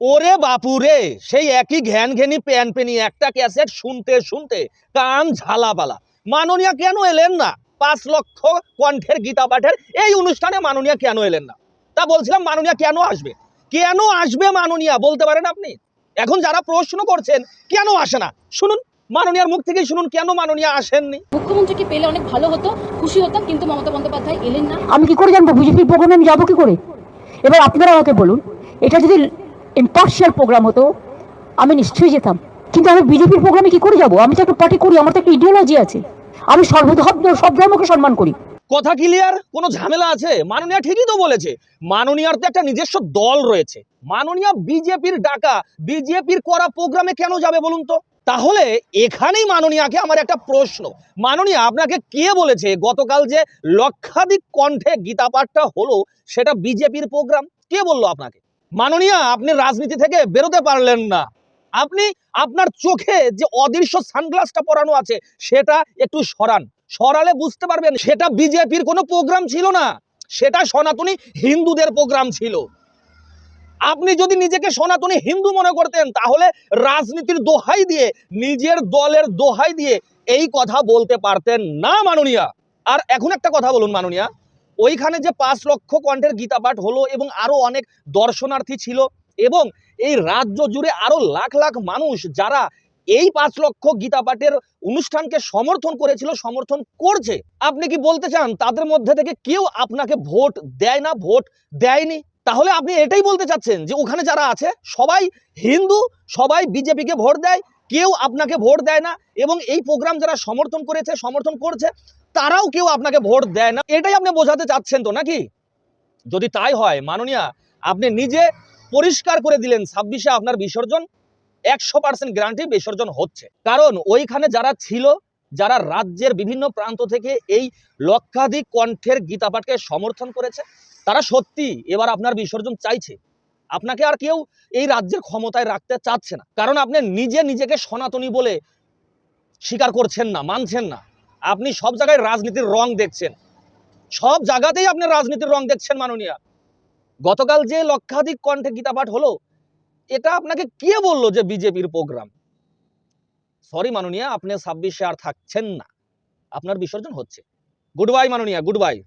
ওরে বাপুরে সেই একই ঘ্যান ঘেনি প্যান পেনি একটা ক্যাসেট শুনতে শুনতে কান ঝালাপালা মাননীয়া কেন এলেন না? পাঁচ লক্ষ কণ্ঠের গীতা পাঠের এই অনুষ্ঠানে মাননীয়া কেন এলেন না? তা বলছিলাম মাননীয়া কেন আসবে? কেন আসবে মাননীয়া বলতে পারেন আপনি? এখন যারা প্রশ্ন করছেন কেন আসে না? শুনুন মাননীয়ার মুখ থেকেই শুনুন কেন মাননীয়া আসেননি? মুখ্যমন্ত্রীকে পেলে অনেক ভালো হতো খুশি হতাম কিন্তু মমতা বন্দ্যোপাধ্যায় এলেন না। আমি কি করে জানব? বিজেপির প্রোগ্রামে আমি যাব কি করে? এবার আপনারা আমাকে বলুন এটা যদি ইম্পার্শিয়াল প্রোগ্রাম হতো, আমি নিশ্চয়ই যেতাম। কিন্তু আমি বিজেপির প্রোগ্রামে কি করে যাব? আমি তো একটা পার্টি করি, আমার তো একটা ইডিওলজি আছে। আমি সর্বধর্ম, সব ধর্মকে সম্মান করি। কথা ক্লিয়ার কোনো ঝামেলা আছে? মাননীয়া ঠিকই তো বলেছে। মাননীয়ার তো একটা নিজস্ব দল রয়েছে। মাননীয়া বিজেপির ডাকা, বিজেপির করা প্রোগ্রামে কেন যাবে বলুন তো? তাহলে এখানেই মাননীয়াকে আমার একটা প্রশ্ন। মাননীয়া, আপনাকে কে বলেছে গতকাল যে লক্ষাধিক কণ্ঠে গীতা পাঠটা হলো, সেটা বিজেপির প্রোগ্রাম কে বলল আপনাকে? মাননীয়া, আপনি রাজনীতি থেকে বেরোতে পারলেন না। আপনি আপনার চোখে যে অদৃশ্য সানগ্লাসটা পরানো আছে, সেটা একটু সরান। সরালে বুঝতে পারবেন, সেটা বিজেপির কোনো প্রোগ্রাম ছিল না। সেটা সনাতনী হিন্দুদের প্রোগ্রাম ছিল। আপনি যদি নিজেকে সনাতনী হিন্দু মনে করতেন, তাহলে রাজনীতির দোহাই দিয়ে, নিজের দলের দোহাই দিয়ে এই কথা বলতে পারতেন না, মাননীয়া। আর এখন একটা কথা বলুন, মাননীয়া। ওইখানে যে পাঁচ লক্ষ কণ্ঠের গীতা পাঠ হলো এবং আরও অনেক দর্শনার্থী ছিল এবং এই রাজ্য জুড়ে আরও লাখ লাখ মানুষ যারা এই পাঁচ লক্ষ গীতা পাঠের অনুষ্ঠানকে সমর্থন করেছিল, সমর্থন করছে। আপনি কি বলতে চান তাদের মধ্যে থেকে কেউ আপনাকে ভোট দেয় না, ভোট দেয়নি? তাহলে আপনি এটাই বলতে চাচ্ছেন যে ওখানে যারা আছে, সবাই হিন্দু, সবাই বিজেপিকে ভোট দেয় কেউ আপনাকে ভোট দেয় না এবং এই প্রোগ্রাম যারা সমর্থন করেছে, সমর্থন করছে, তারাও কেউ আপনাকে ভোট দেয় না। এটাই আপনি বোঝাতে চাচ্ছেন তো নাকি? যদি তাই হয়, মাননীয়া, আপনি নিজে পরিষ্কার করে দিলেন ছাব্বিশে আপনার বিসর্জন, একশো পার্সেন্ট গ্যারান্টি বিসর্জন হচ্ছে। কারণ ওইখানে যারা ছিল, যারা রাজ্যের বিভিন্ন প্রান্ত থেকে এই লক্ষাধিক কণ্ঠের গীতাপাঠকে সমর্থন করেছে, তারা সত্যি এবার আপনার বিসর্জন চাইছে। আপনাকে আর কেউ এই রাজ্যের ক্ষমতায় রাখতে চাচ্ছে না। কারণ আপনি নিজে নিজেকে সনাতনী বলে স্বীকার করছেন না, মানছেন না। আপনি সব জায়গায় রাজনীতির রং দেখছেন। সব জায়গাতেই আপনি রাজনীতির রং দেখছেন মাননীয়া। গতকাল যে লক্ষাধিক কণ্ঠে গীতাপাঠ হলো, এটা আপনাকে কে বলল যে বিজেপির প্রোগ্রাম? সরি মাননীয়া, আপনি ছাব্বিশে আর থাকছেন না। আপনার বিসর্জন হচ্ছে। গুড বাই মাননীয়া গুড বাই